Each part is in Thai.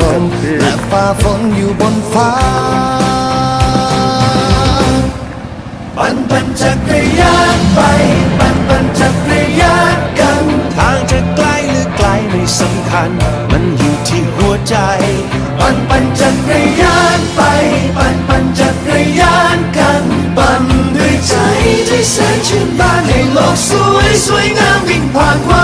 ลมและฝ่าฝนอยู่บนฟ้าปั่นปั่นจักรยานไป ปั่นปั่นจักรยานกัน ทางจะไกลหรือไกลไม่สำคัญ มันอยู่ที่หัวใจ ปั่นปั่นจักรยานไป ปั่นปั่นจักรยานกัน ปั่นด้วยใจที่แสนชื่นบานให้โลกสวยสวยงามวิ่งผ่านความ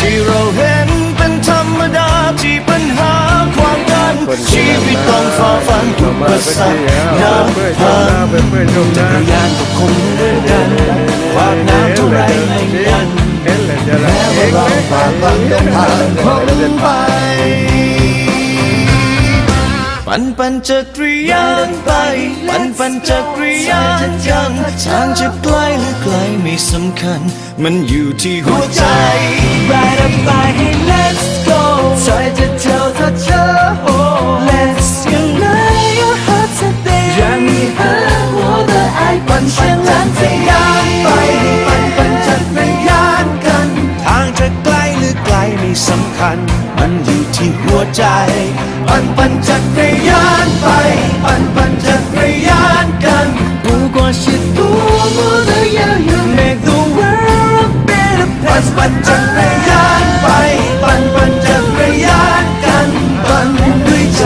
ที่เราเห็นเป็นธรรมดาที่ปัญหาขวางกันชีวิตต้องฝ่าฟันทุกประสรรคน้ำพังจักรยานก็คงเหมือนกันความน้ำเท่าไรไม่ยันแม้ว่าเราฝ่าฟันเดินทางพ้นไป ปั่นปั่นจักรยานไป ปั่นปั่นจักรยานกันทางจะไกลหรือไกลไม่สำคัญ มันอยู่ที่หัวใจ Ride a bike, hey, let's go. ใส่จะเจ้าถ้าเธอโอ้ Let's unite our hearts and they 让你和我的爱奔向蓝天ยาน ปั่นปั่นจักรยานไป ปั่นปั่นจักรยานกัน 不管是多么的遥远，Make the world a better ปั่น place ปั่นจักรยานไป ปั่นปั่นจักรยานกัน ปั่นด้วยใจ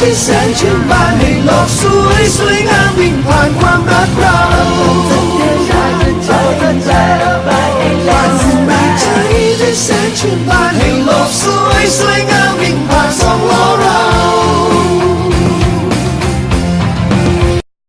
ที่แสนชื่นบานให้โลกสวยสวยงามวิ่งผ่านความรักเราปั่นด้วยใจที่แสนชื่นบาน